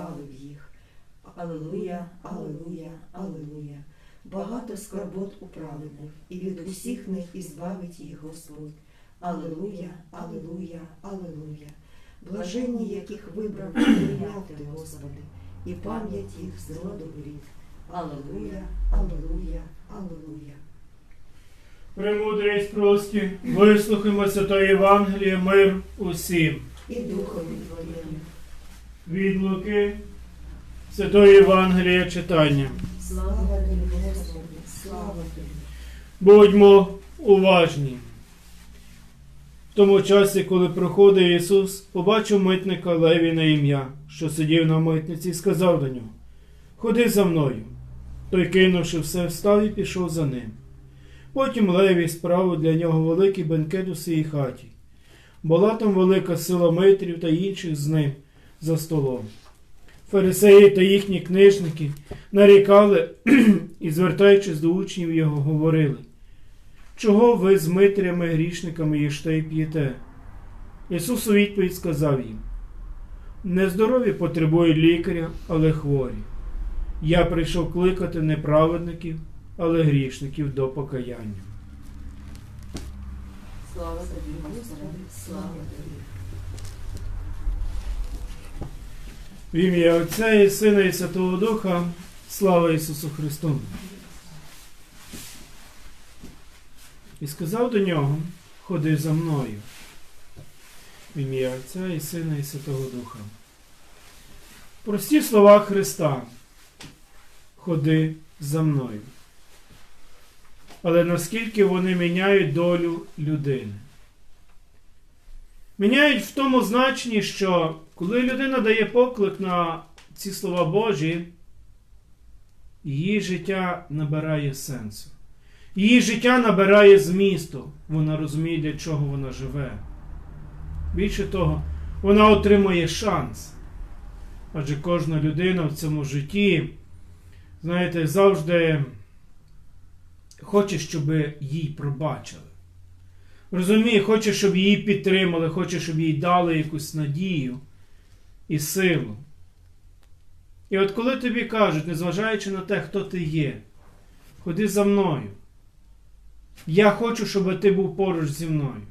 збавив їх. Алилуя, Алилуя, Алилуя. Багато скорбот у праведних, і від усіх них ізбавить їх Господь. Алилуя, Алилуя, Алилуя. Блаженні, яких вибрав прийняв ти, Господи, і пам'ять їх з роду в рід. Алилуя, Алилуя, Алилуя. Премудрість прості, вислухаймо Святої Євангелія, мир усім. І Духові Твоєму. Від Луки Святої Євангелія читання. Слава тобі, Господи, слава тобі. Будьмо уважні. В тому часі, коли проходив Ісус, побачив митника Леві на ім'я, що сидів на митниці, і сказав до нього: Ходи за мною. Той, кинувши все, встав і пішов за ним. Потім Левій справив для нього великий бенкет у своїй хаті. Була там велика сила митрів та інших з ним за столом. Фарисеї та їхні книжники нарікали і, звертаючись до учнів його, говорили, чого ви з митрями грішниками їжте і п'єте? Ісус у відповідь сказав їм, нездорові потребують лікаря, але хворі. Я прийшов кликати не праведників, але грішників до покаяння. Слава тобі, Господи, слава тобі. В ім'я Отця і Сина і Святого Духа, слава Ісусу Христу. І сказав до нього, ходи за мною. В ім'я Отця і Сина і Святого Духа. Прості слова Христа. Ходи за мною. Але наскільки вони міняють долю людини? Міняють в тому значенні, що коли людина дає поклик на ці слова Божі, її життя набирає сенсу. Її життя набирає змісту. Вона розуміє, для чого вона живе. Більше того, вона отримує шанс. Адже кожна людина в цьому житті, знаєте, завжди хоче, щоб їй пробачили. Розуміє, хоче, щоб її підтримали, хоче, щоб їй дали якусь надію і силу. І от коли тобі кажуть, незважаючи на те, хто ти є, ходи за мною. Я хочу, щоб ти був поруч зі мною.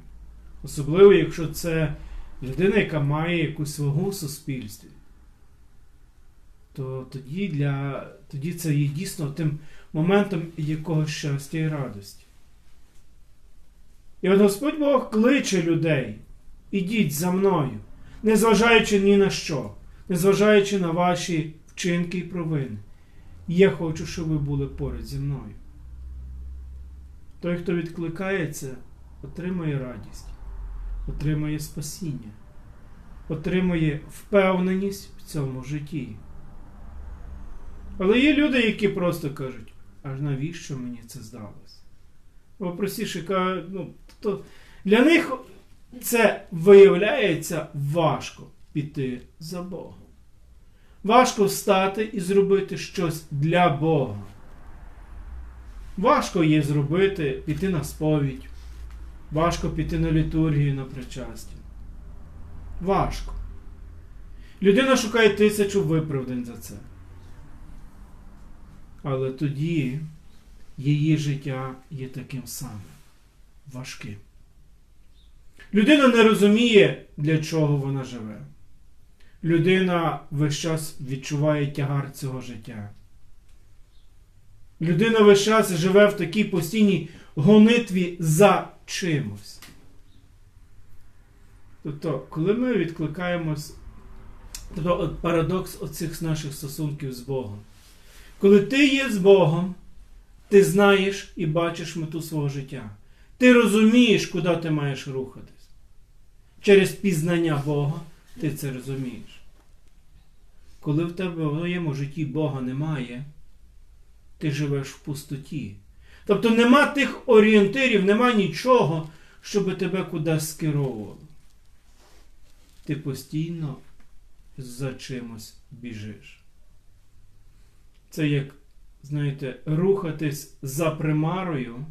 Особливо, якщо це людина, яка має якусь вагу в суспільстві, то тоді, для, тоді це є дійсно тим моментом якогось щастя і радості. І от Господь Бог кличе людей, ідіть за мною, незважаючи ні на що, незважаючи на ваші вчинки і провини. Я хочу, щоб ви були поряд зі мною. Той, хто відкликається, отримує радість, отримує спасіння, отримує впевненість в цьому житті. Але є люди, які просто кажуть, аж навіщо мені це здалося? Бо простіше кажуть, ну, то для них це виявляється важко піти за Богом. Важко встати і зробити щось для Бога. Важко є зробити, піти на сповідь. Важко піти на літургію на причастя. Важко. Людина шукає тисячу виправдань за це. Але тоді її життя є таким самим важким. Людина не розуміє, для чого вона живе. Людина весь час відчуває тягар цього життя. Людина весь час живе в такій постійній гонитві за чимось. Тобто, коли ми відкликаємось, тобто парадокс оцих наших стосунків з Богом. Коли ти є з Богом, ти знаєш і бачиш мету свого життя. Ти розумієш, куди ти маєш рухатись. Через пізнання Бога ти це розумієш. Коли в тебе в твоєму житті Бога немає, ти живеш в пустоті. Тобто нема тих орієнтирів, нема нічого, щоб тебе кудись скеровувало. Ти постійно за чимось біжиш. Це як, знаєте, рухатись за примарою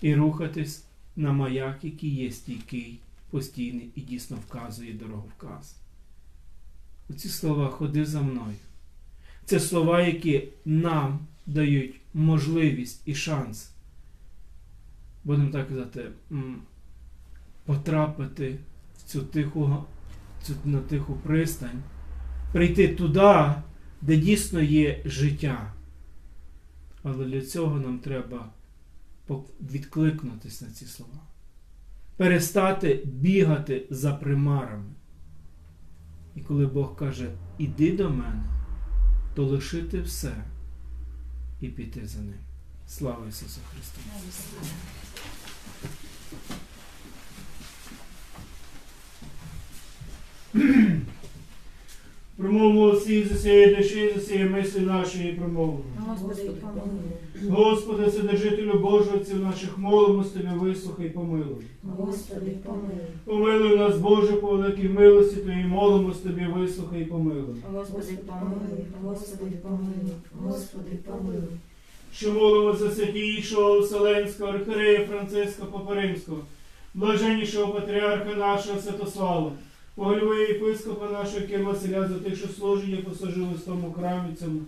і рухатись на маяк, який є стійкий, постійний і дійсно вказує дороговказ. оці слова ходи за мною. Це слова, які нам дають можливість і шанс, будемо так казати, потрапити в цю тиху, цю, на тиху пристань, прийти туди, де дійсно є життя. Але для цього нам треба відкликнутись на ці слова. Перестати бігати за примарами. І коли Бог каже, іди до мене, то лишити все і піти за ним. Слава Ісусу Христу! Промовимо всі з усієї душі, з усієї мислі нашої промовимо. Господи, помилуй. Господи, Вседержителю Божого, отців наших молимось Тобі, вислухай, помилуй. Господи, помилуй. Помилуй нас, Боже, по великій милості Твоїй, молимось Тобі, вислухай, помилуй. Господи, помилуй. Господи, помилуй. Господи, помилуй. Що молимо за святійшого Вселенського архиерея Франциска Попоримського, блаженнішого патріарха нашого Святослава, погольового єпископа нашого Кир Василя за тих, що служать і послужили в тому храмі цьому,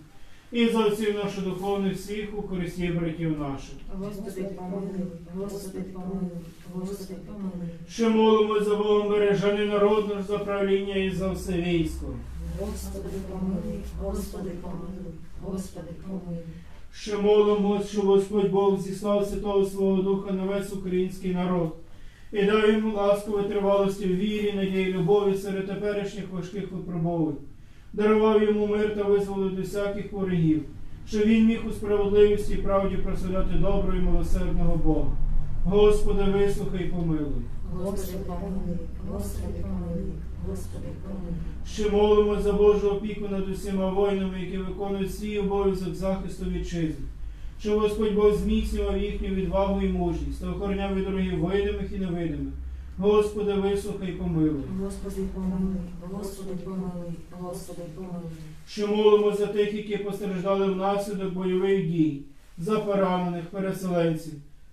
і за отців наших духовних всіх у користі братів наших. Господи, помилуй. Господи, помилуй. Господи, помилуй. Що молимо за Богом бережани народ наш за правління і за все військо. Господи, помилуй. Господи, помилуй. Господи, помилуй. Що молимо, що Господь Бог зіслав Святого Свого Духа на весь український народ і дав йому ласку витривалості в вірі, надії, любові серед теперішніх важких випробувань. Дарував йому мир та визволити всяких ворогів, що він міг у справедливості і правді прославляти доброго і милосердного Бога. Господи, вислухай і помилуй. Господи, помилуй. Господи, помилуй. Господи, помилуй. Що молимо за Божу опіку над усіма воїнами, які виконують свій обов'язок захисту вітчизни. Що Господь Бог зміцнював їхню відвагу і мужність та охороняв від ворогів видимих і невидимих. Господи, вислухай і помилуй. Господи, помилуй. Господи, помилуй. Господи, помилуй. Що молимо за тих, які постраждали внаслідок бойових дій, за поранених переселенців,